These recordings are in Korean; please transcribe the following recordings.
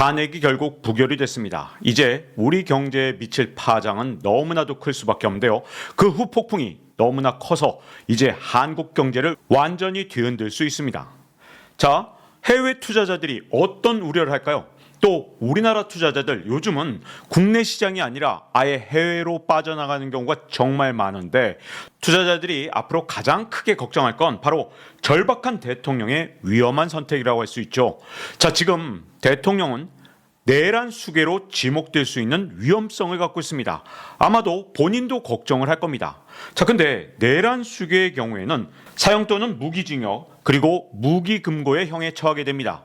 탄핵이 결국 부결이 됐습니다. 이제 우리 경제에 미칠 파장은 너무나도 클 수밖에 없는데요. 그 후 폭풍이 너무나 커서 이제 한국 경제를 완전히 뒤흔들 수 있습니다. 자, 해외 투자자들이 어떤 우려를 할까요? 또 우리나라 투자자들 요즘은 국내 시장이 아니라 아예 해외로 빠져나가는 경우가 정말 많은데 투자자들이 앞으로 가장 크게 걱정할 건 바로 절박한 대통령의 위험한 선택이라고 할 수 있죠. 자, 지금 대통령은 내란 수계로 지목될 수 있는 위험성을 갖고 있습니다. 아마도 본인도 걱정을 할 겁니다. 자, 근데 내란 수계의 경우에는 사형 또는 무기징역 그리고 무기금고의 형에 처하게 됩니다.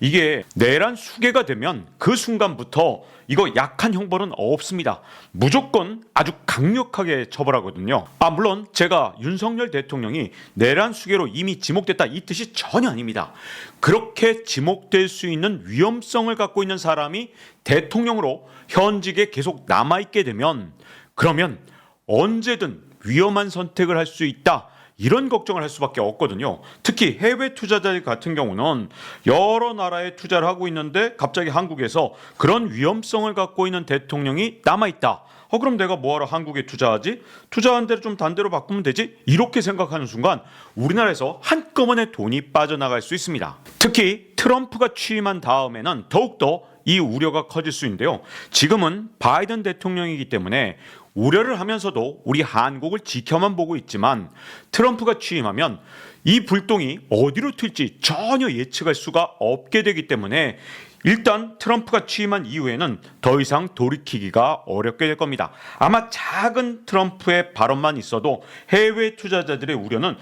이게 내란 수계가 되면 그 순간부터 이거 약한 형벌은 없습니다. 무조건 아주 강력하게 처벌하거든요. 아 물론 제가 윤석열 대통령이 내란 수계로 이미 지목됐다 이 뜻이 전혀 아닙니다. 그렇게 지목될 수 있는 위험성을 갖고 있는 사람이 대통령으로 현직에 계속 남아 있게 되면 그러면 언제든 위험한 선택을 할 수 있다. 이런 걱정을 할 수밖에 없거든요. 특히 해외 투자자들 같은 경우는 여러 나라에 투자를 하고 있는데 갑자기 한국에서 그런 위험성을 갖고 있는 대통령이 남아 있다. 어 그럼 내가 뭐하러 한국에 투자하지? 투자한 대로 좀 단대로 바꾸면 되지? 이렇게 생각하는 순간 우리나라에서 한꺼번에 돈이 빠져나갈 수 있습니다. 특히 트럼프가 취임한 다음에는 더욱더 이 우려가 커질 수 있는데요. 지금은 바이든 대통령이기 때문에 우려를 하면서도 우리 한국을 지켜만 보고 있지만 트럼프가 취임하면 이 불똥이 어디로 튈지 전혀 예측할 수가 없게 되기 때문에 일단 트럼프가 취임한 이후에는 더 이상 돌이키기가 어렵게 될 겁니다. 아마 작은 트럼프의 발언만 있어도 해외 투자자들의 우려는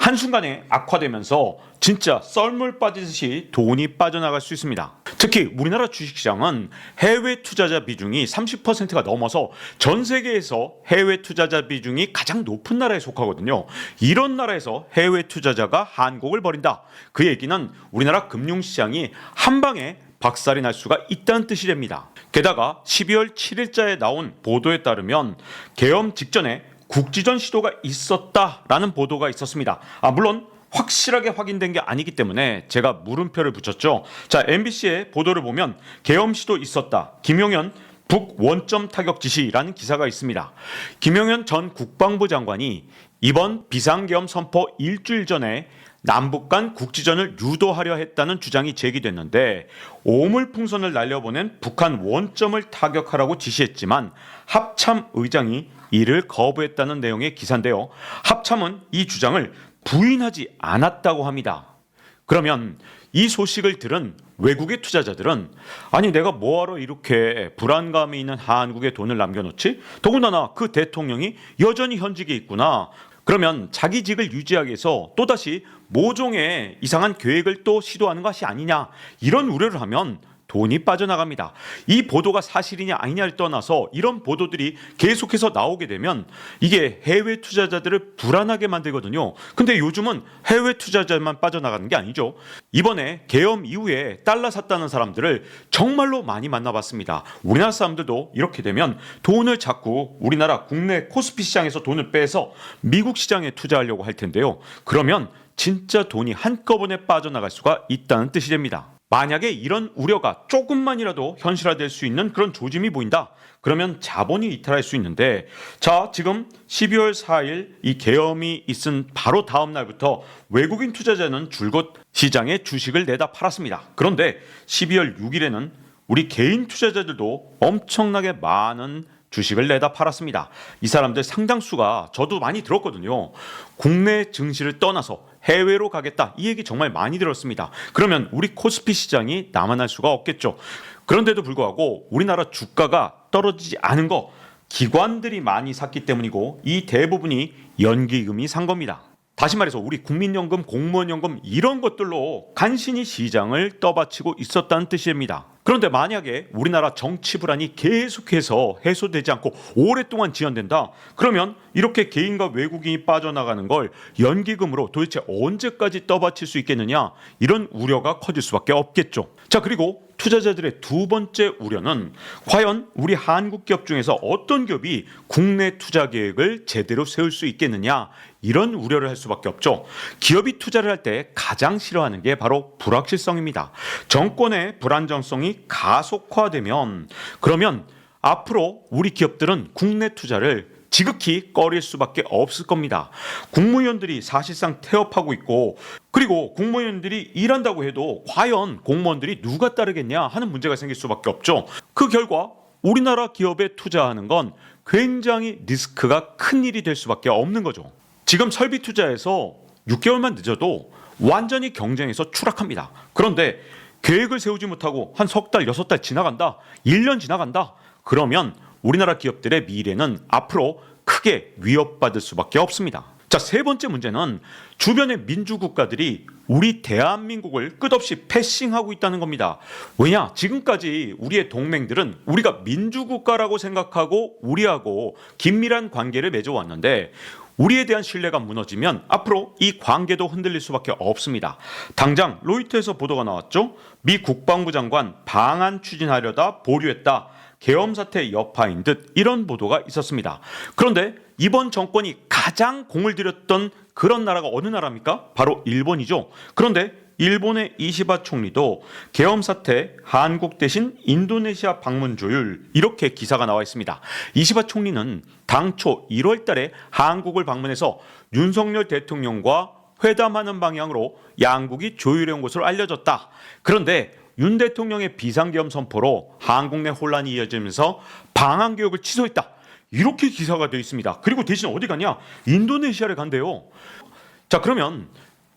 한순간에 악화되면서 진짜 썰물 빠지듯이 돈이 빠져나갈 수 있습니다. 특히 우리나라 주식시장은 해외 투자자 비중이 30%가 넘어서 전 세계에서 해외 투자자 비중이 가장 높은 나라에 속하거든요. 이런 나라에서 해외 투자자가 한국을 버린다. 그 얘기는 우리나라 금융시장이 한 방에 박살이 날 수가 있다는 뜻이 됩니다. 게다가 12월 7일자에 나온 보도에 따르면 개엄 직전에 국지전 시도가 있었다라는 보도가 있었습니다. 아 물론 확실하게 확인된 게 아니기 때문에 제가 물음표를 붙였죠. 자 MBC의 보도를 보면 계엄 시도 있었다. 김용현 북 원점 타격 지시라는 기사가 있습니다. 김용현 전 국방부 장관이 이번 비상계엄 선포 일주일 전에 남북 간 국지전을 유도하려 했다는 주장이 제기됐는데 오물풍선을 날려보낸 북한 원점을 타격하라고 지시했지만 합참 의장이 이를 거부했다는 내용의 기사인데요. 합참은 이 주장을 부인하지 않았다고 합니다. 그러면 이 소식을 들은 외국의 투자자들은 아니 내가 뭐하러 이렇게 불안감이 있는 한국에 돈을 남겨놓지? 더군다나 그 대통령이 여전히 현직에 있구나. 그러면 자기 직을 유지하기 위해서 또다시 모종의 이상한 계획을 또 시도하는 것이 아니냐 이런 우려를 하면 돈이 빠져나갑니다. 이 보도가 사실이냐 아니냐를 떠나서 이런 보도들이 계속해서 나오게 되면 이게 해외 투자자들을 불안하게 만들거든요. 근데 요즘은 해외 투자자만 빠져나가는 게 아니죠. 이번에 계엄 이후에 달러 샀다는 사람들을 정말로 많이 만나봤습니다. 우리나라 사람들도 이렇게 되면 돈을 자꾸 우리나라 국내 코스피 시장에서 돈을 빼서 미국 시장에 투자하려고 할 텐데요. 그러면 진짜 돈이 한꺼번에 빠져나갈 수가 있다는 뜻이 됩니다. 만약에 이런 우려가 조금만이라도 현실화될 수 있는 그런 조짐이 보인다. 그러면 자본이 이탈할 수 있는데 자 지금 12월 4일 이 계엄이 있은 바로 다음 날부터 외국인 투자자는 줄곧 시장에 주식을 내다 팔았습니다. 그런데 12월 6일에는 우리 개인 투자자들도 엄청나게 많은 주식을 내다 팔았습니다. 이 사람들 상당수가 저도 많이 들었거든요. 국내 증시를 떠나서 해외로 가겠다. 이 얘기 정말 많이 들었습니다. 그러면 우리 코스피 시장이 남아날 수가 없겠죠. 그런데도 불구하고 우리나라 주가가 떨어지지 않은 거 기관들이 많이 샀기 때문이고 이 대부분이 연기금이 산 겁니다. 다시 말해서 우리 국민연금, 공무원연금 이런 것들로 간신히 시장을 떠받치고 있었다는 뜻입니다. 그런데 만약에 우리나라 정치 불안이 계속해서 해소되지 않고 오랫동안 지연된다. 그러면 이렇게 개인과 외국인이 빠져나가는 걸 연기금으로 도대체 언제까지 떠받칠 수 있겠느냐? 이런 우려가 커질 수밖에 없겠죠. 자, 그리고 투자자들의 두 번째 우려는 과연 우리 한국 기업 중에서 어떤 기업이 국내 투자 계획을 제대로 세울 수 있겠느냐 이런 우려를 할 수밖에 없죠. 기업이 투자를 할 때 가장 싫어하는 게 바로 불확실성입니다. 정권의 불안정성이 가속화되면 그러면 앞으로 우리 기업들은 국내 투자를 지극히 꺼릴 수밖에 없을 겁니다. 국무위원들이 사실상 태업하고 있고 그리고 국무위원들이 일한다고 해도 과연 공무원들이 누가 따르겠냐 하는 문제가 생길 수밖에 없죠. 그 결과 우리나라 기업에 투자하는 건 굉장히 리스크가 큰 일이 될 수밖에 없는 거죠. 지금 설비 투자에서 6개월만 늦어도 완전히 경쟁에서 추락합니다. 그런데 계획을 세우지 못하고 한 석 달, 여섯 달 지나간다. 1년 지나간다. 그러면 우리나라 기업들의 미래는 앞으로 크게 위협받을 수밖에 없습니다. 자, 세 번째 문제는 주변의 민주국가들이 우리 대한민국을 끝없이 패싱하고 있다는 겁니다. 왜냐? 지금까지 우리의 동맹들은 우리가 민주국가라고 생각하고 우리하고 긴밀한 관계를 맺어왔는데 우리에 대한 신뢰가 무너지면 앞으로 이 관계도 흔들릴 수밖에 없습니다. 당장 로이터에서 보도가 나왔죠. 미 국방부 장관 방안 추진하려다 보류했다. 계엄 사태 여파인 듯 이런 보도가 있었습니다. 그런데 이번 정권이 가장 공을 들였던 그런 나라가 어느 나라입니까? 바로 일본이죠. 그런데 일본의 이시바 총리도 계엄 사태 한국 대신 인도네시아 방문 조율 이렇게 기사가 나와 있습니다. 이시바 총리는 당초 1월 달에 한국을 방문해서 윤석열 대통령과 회담하는 방향으로 양국이 조율해 온 것으로 알려졌다. 그런데 윤 대통령의 비상계엄 선포로 한국 내 혼란이 이어지면서 방한 교육을 취소했다. 이렇게 기사가 되어 있습니다. 그리고 대신 어디 가냐? 인도네시아를 간대요. 자, 그러면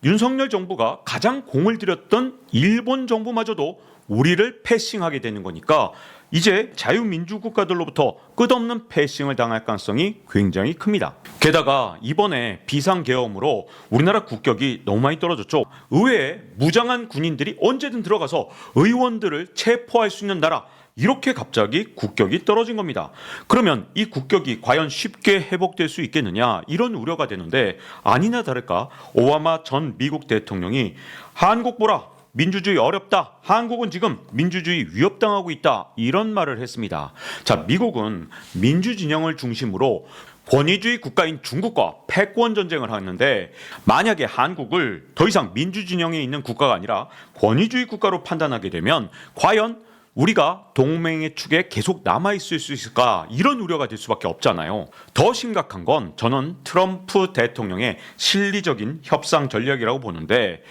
윤석열 정부가 가장 공을 들였던 일본 정부마저도 우리를 패싱하게 되는 거니까 이제 자유민주 국가들로부터 끝없는 패싱을 당할 가능성이 굉장히 큽니다. 게다가 이번에 비상계엄으로 우리나라 국격이 너무 많이 떨어졌죠. 의회에 무장한 군인들이 언제든 들어가서 의원들을 체포할 수 있는 나라 이렇게 갑자기 국격이 떨어진 겁니다. 그러면 이 국격이 과연 쉽게 회복될 수 있겠느냐 이런 우려가 되는데 아니나 다를까 오바마 전 미국 대통령이 한국 보라 민주주의 어렵다. 한국은 지금 민주주의 위협당하고 있다. 이런 말을 했습니다. 자, 미국은 민주 진영을 중심으로 권위주의 국가인 중국과 패권 전쟁을 하는데 만약에 한국을 더 이상 민주 진영에 있는 국가가 아니라 권위주의 국가로 판단하게 되면 과연 우리가 동맹의 축에 계속 남아 있을 수 있을까 이런 우려가 될 수밖에 없잖아요. 더 심각한 건 저는 트럼프 대통령의 실리적인 협상 전략이라고 보는데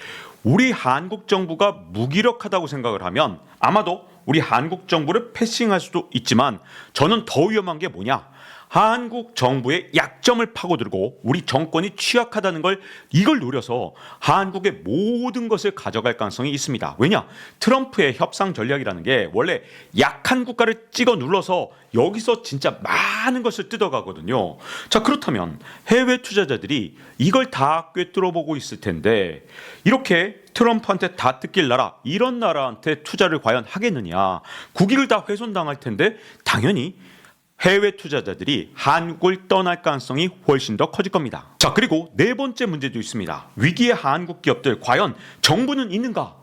우리 한국 정부가 무기력하다고 생각을 하면 아마도 우리 한국 정부를 패싱할 수도 있지만 저는 더 위험한 게 뭐냐? 한국 정부의 약점을 파고들고 우리 정권이 취약하다는 걸 이걸 노려서 한국의 모든 것을 가져갈 가능성이 있습니다. 왜냐? 트럼프의 협상 전략이라는 게 원래 약한 국가를 찍어 눌러서 여기서 진짜 많은 것을 뜯어가거든요. 자, 그렇다면 해외 투자자들이 이걸 다 꿰뚫어 보고 있을 텐데 이렇게 트럼프한테 다 뜯길 나라 이런 나라한테 투자를 과연 하겠느냐? 국익을 다 훼손당할 텐데 당연히 해외 투자자들이 한국을 떠날 가능성이 훨씬 더 커질 겁니다. 자, 그리고 네 번째 문제도 있습니다. 위기의 한국 기업들 과연 정부는 있는가?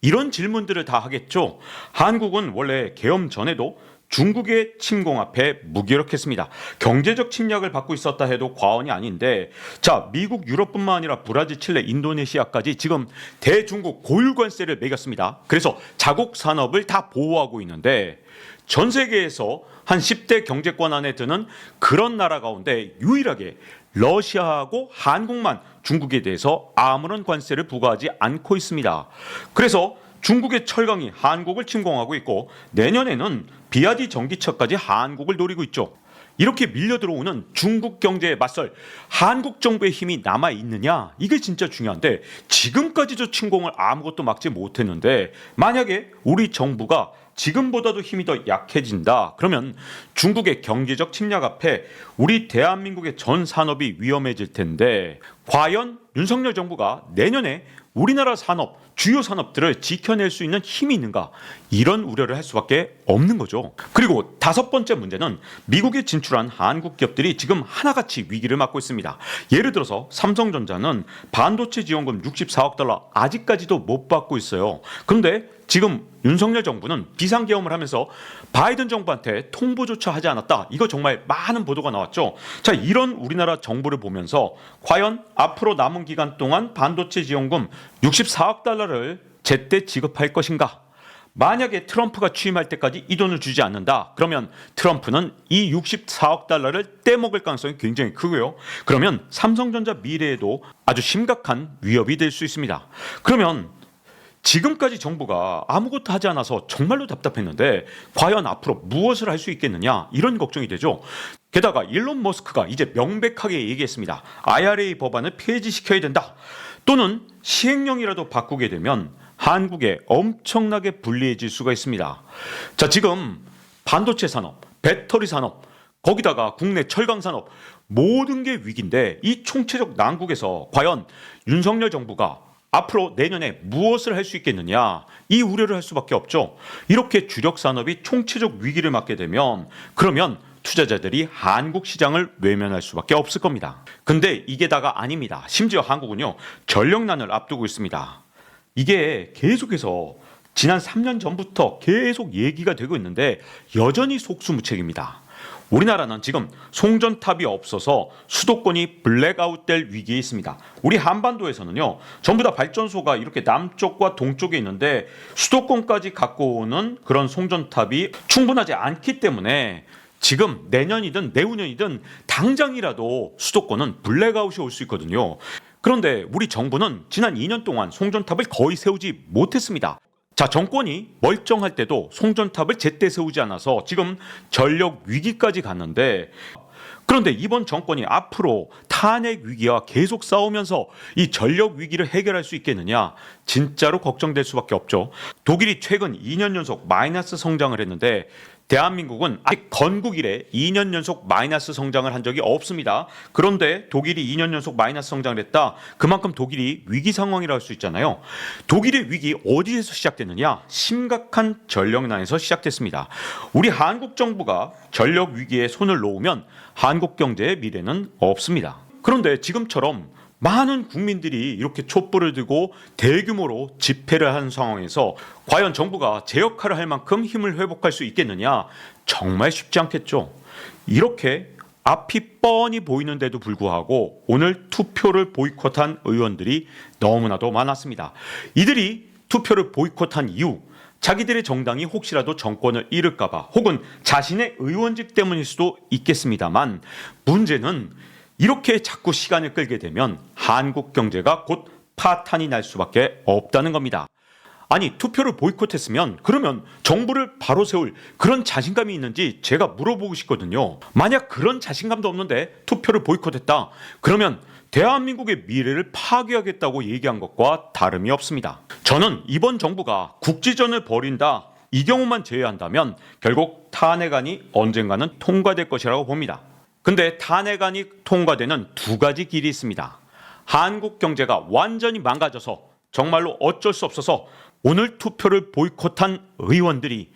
이런 질문들을 다 하겠죠. 한국은 원래 계엄 전에도 중국의 침공 앞에 무기력했습니다. 경제적 침략을 받고 있었다 해도 과언이 아닌데, 자, 미국, 유럽뿐만 아니라 브라질, 칠레, 인도네시아까지 지금 대중국 고율 관세를 매겼습니다. 그래서 자국 산업을 다 보호하고 있는데, 전 세계에서 한 10대 경제권 안에 드는 그런 나라 가운데 유일하게 러시아하고 한국만 중국에 대해서 아무런 관세를 부과하지 않고 있습니다. 그래서 중국의 철강이 한국을 침공하고 있고 내년에는 비아디 전기차까지 한국을 노리고 있죠. 이렇게 밀려 들어오는 중국 경제에 맞설 한국 정부의 힘이 남아 있느냐 이게 진짜 중요한데 지금까지도 침공을 아무것도 막지 못했는데 만약에 우리 정부가 지금보다도 힘이 더 약해진다. 그러면 중국의 경제적 침략 앞에 우리 대한민국의 전 산업이 위험해질 텐데 과연 윤석열 정부가 내년에 우리나라 산업, 주요 산업들을 지켜낼 수 있는 힘이 있는가? 이런 우려를 할 수밖에 없는 거죠. 그리고 다섯 번째 문제는 미국에 진출한 한국 기업들이 지금 하나같이 위기를 맞고 있습니다. 예를 들어서 삼성전자는 반도체 지원금 64억 달러 아직까지도 못 받고 있어요. 그런데 지금 윤석열 정부는 비상계엄을 하면서 바이든 정부한테 통보조차 하지 않았다. 이거 정말 많은 보도가 나왔죠. 자, 이런 우리나라 정부를 보면서 과연 앞으로 남은 기간 동안 반도체 지원금 64억 달러를 제때 지급할 것인가? 만약에 트럼프가 취임할 때까지 이 돈을 주지 않는다. 그러면 트럼프는 이 64억 달러를 떼먹을 가능성이 굉장히 크고요. 그러면 삼성전자 미래에도 아주 심각한 위협이 될 수 있습니다. 그러면 지금까지 정부가 아무것도 하지 않아서 정말로 답답했는데 과연 앞으로 무엇을 할 수 있겠느냐 이런 걱정이 되죠. 게다가 일론 머스크가 이제 명백하게 얘기했습니다. IRA 법안을 폐지시켜야 된다. 또는 시행령이라도 바꾸게 되면 한국에 엄청나게 불리해질 수가 있습니다. 자, 지금 반도체 산업, 배터리 산업, 거기다가 국내 철강 산업 모든 게 위기인데 이 총체적 난국에서 과연 윤석열 정부가 앞으로 내년에 무엇을 할 수 있겠느냐 이 우려를 할 수밖에 없죠. 이렇게 주력 산업이 총체적 위기를 맞게 되면 그러면 투자자들이 한국 시장을 외면할 수밖에 없을 겁니다. 근데 이게 다가 아닙니다. 심지어 한국은요 전력난을 앞두고 있습니다. 이게 계속해서 지난 3년 전부터 계속 얘기가 되고 있는데 여전히 속수무책입니다. 우리나라는 지금 송전탑이 없어서 수도권이 블랙아웃될 위기에 있습니다. 우리 한반도에서는요, 전부 다 발전소가 이렇게 남쪽과 동쪽에 있는데 수도권까지 갖고 오는 그런 송전탑이 충분하지 않기 때문에 지금 내년이든 내후년이든 당장이라도 수도권은 블랙아웃이 올 수 있거든요. 그런데 우리 정부는 지난 2년 동안 송전탑을 거의 세우지 못했습니다. 자, 정권이 멀쩡할 때도 송전탑을 제때 세우지 않아서 지금 전력 위기까지 갔는데 그런데 이번 정권이 앞으로 탄핵 위기와 계속 싸우면서 이 전력 위기를 해결할 수 있겠느냐 진짜로 걱정될 수밖에 없죠. 독일이 최근 2년 연속 마이너스 성장을 했는데 대한민국은 아직 건국 이래 2년 연속 마이너스 성장을 한 적이 없습니다. 그런데 독일이 2년 연속 마이너스 성장을 했다. 그만큼 독일이 위기 상황이라 할 수 있잖아요. 독일의 위기 어디에서 시작됐느냐? 심각한 전력난에서 시작됐습니다. 우리 한국 정부가 전력 위기에 손을 놓으면 한국 경제의 미래는 없습니다. 그런데 지금처럼 많은 국민들이 이렇게 촛불을 들고 대규모로 집회를 하는 상황에서 과연 정부가 제 역할을 할 만큼 힘을 회복할 수 있겠느냐? 정말 쉽지 않겠죠. 이렇게 앞이 뻔히 보이는데도 불구하고 오늘 투표를 보이콧한 의원들이 너무나도 많았습니다. 이들이 투표를 보이콧한 이유 자기들의 정당이 혹시라도 정권을 잃을까봐 혹은 자신의 의원직 때문일 수도 있겠습니다만 문제는 이렇게 자꾸 시간을 끌게 되면 한국 경제가 곧 파탄이 날 수밖에 없다는 겁니다. 아니 투표를 보이콧했으면 그러면 정부를 바로 세울 그런 자신감이 있는지 제가 물어보고 싶거든요. 만약 그런 자신감도 없는데 투표를 보이콧했다. 그러면 대한민국의 미래를 파괴하겠다고 얘기한 것과 다름이 없습니다. 저는 이번 정부가 국지전을 벌인다. 이 경우만 제외한다면 결국 탄핵안이 언젠가는 통과될 것이라고 봅니다. 근데 탄핵안이 통과되는 두 가지 길이 있습니다. 한국 경제가 완전히 망가져서 정말로 어쩔 수 없어서 오늘 투표를 보이콧한 의원들이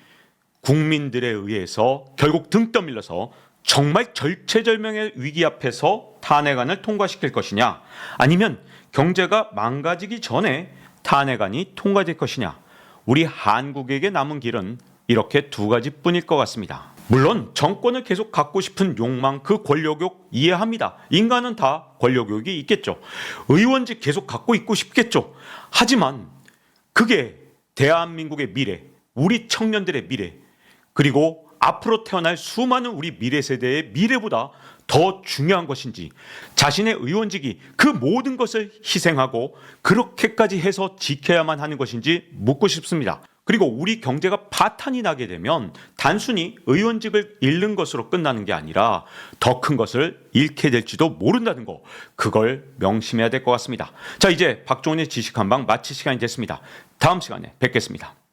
국민들에 의해서 결국 등 떠밀려서 정말 절체절명의 위기 앞에서 탄핵안을 통과시킬 것이냐 아니면 경제가 망가지기 전에 탄핵안이 통과될 것이냐 우리 한국에게 남은 길은 이렇게 두 가지뿐일 것 같습니다. 물론 정권을 계속 갖고 싶은 욕망, 그 권력욕 이해합니다. 인간은 다 권력욕이 있겠죠. 의원직 계속 갖고 있고 싶겠죠. 하지만 그게 대한민국의 미래, 우리 청년들의 미래, 그리고 앞으로 태어날 수많은 우리 미래 세대의 미래보다 더 중요한 것인지 자신의 의원직이 그 모든 것을 희생하고 그렇게까지 해서 지켜야만 하는 것인지 묻고 싶습니다. 그리고 우리 경제가 파탄이 나게 되면 단순히 의원직을 잃는 것으로 끝나는 게 아니라 더 큰 것을 잃게 될지도 모른다는 거 그걸 명심해야 될 것 같습니다. 자 이제 박종훈의 지식 한방 마칠 시간이 됐습니다. 다음 시간에 뵙겠습니다.